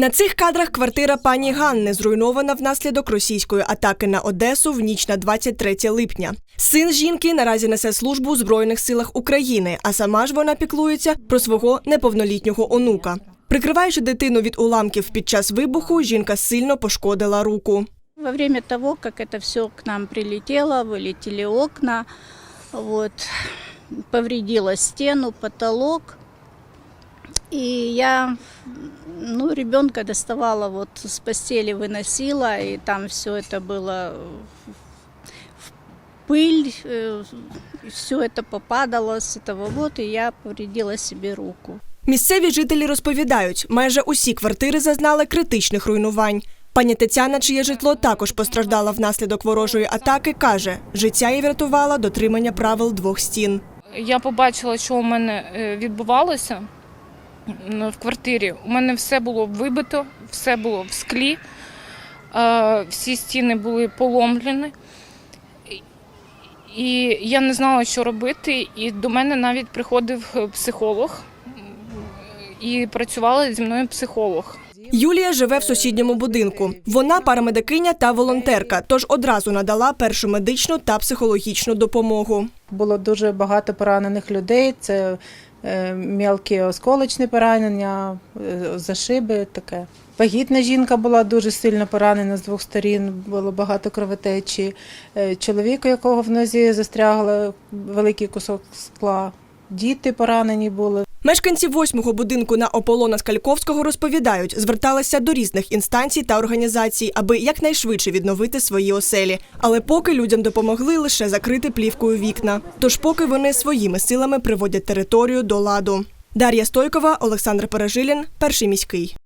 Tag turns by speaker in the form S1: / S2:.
S1: На цих кадрах квартира пані Ганни зруйнована внаслідок російської атаки на Одесу в ніч на 23 липня. Син жінки наразі несе службу у Збройних силах України, а сама ж вона піклується про свого неповнолітнього онука. Прикриваючи дитину від уламків під час вибуху, жінка сильно пошкодила руку.
S2: Во время того, как это все к нам прилетело, вылетели окна, вот, повредила стену, потолок. И я, ну, ребенка доставала вот с постели, выносила, и там все это было в пыль, все это попадало с этого вот, и я повредила себе руку.
S1: Місцеві жителі розповідають, майже усі квартири зазнали критичних руйнувань. Пані Тетяна, чиє житло також постраждала внаслідок ворожої атаки, каже, життя їй врятувала дотримання правил двох стін.
S3: Я побачила, що у мене е, відбувалося м, в квартирі. У мене все було вибито, все було в склі, е, всі стіни були поломлені. І я не знала, що робити. І до мене навіть приходив е, психолог і працювала зі мною психолог.
S1: Юлія живе в сусідньому будинку. Вона парамедикиня та волонтерка, тож одразу надала першу медичну та психологічну допомогу.
S4: Було дуже багато поранених людей. Це е, мелкі осколочні поранення, е, зашиби таке. Вагітна жінка була дуже сильно поранена з двох сторін, було багато кровотечі. Е, Чоловік, у якого в нозі застрягли великий кусок скла. Діти поранені були.
S1: Мешканці восьмого будинку на Ополона Скальковського розповідають, зверталися до різних інстанцій та організацій, аби якнайшвидше відновити свої оселі. Але поки людям допомогли лише закрити плівкою вікна. Тож поки вони своїми силами приводять територію до ладу. Дар'я Стойкова, Олександр Пережилін, перший міський.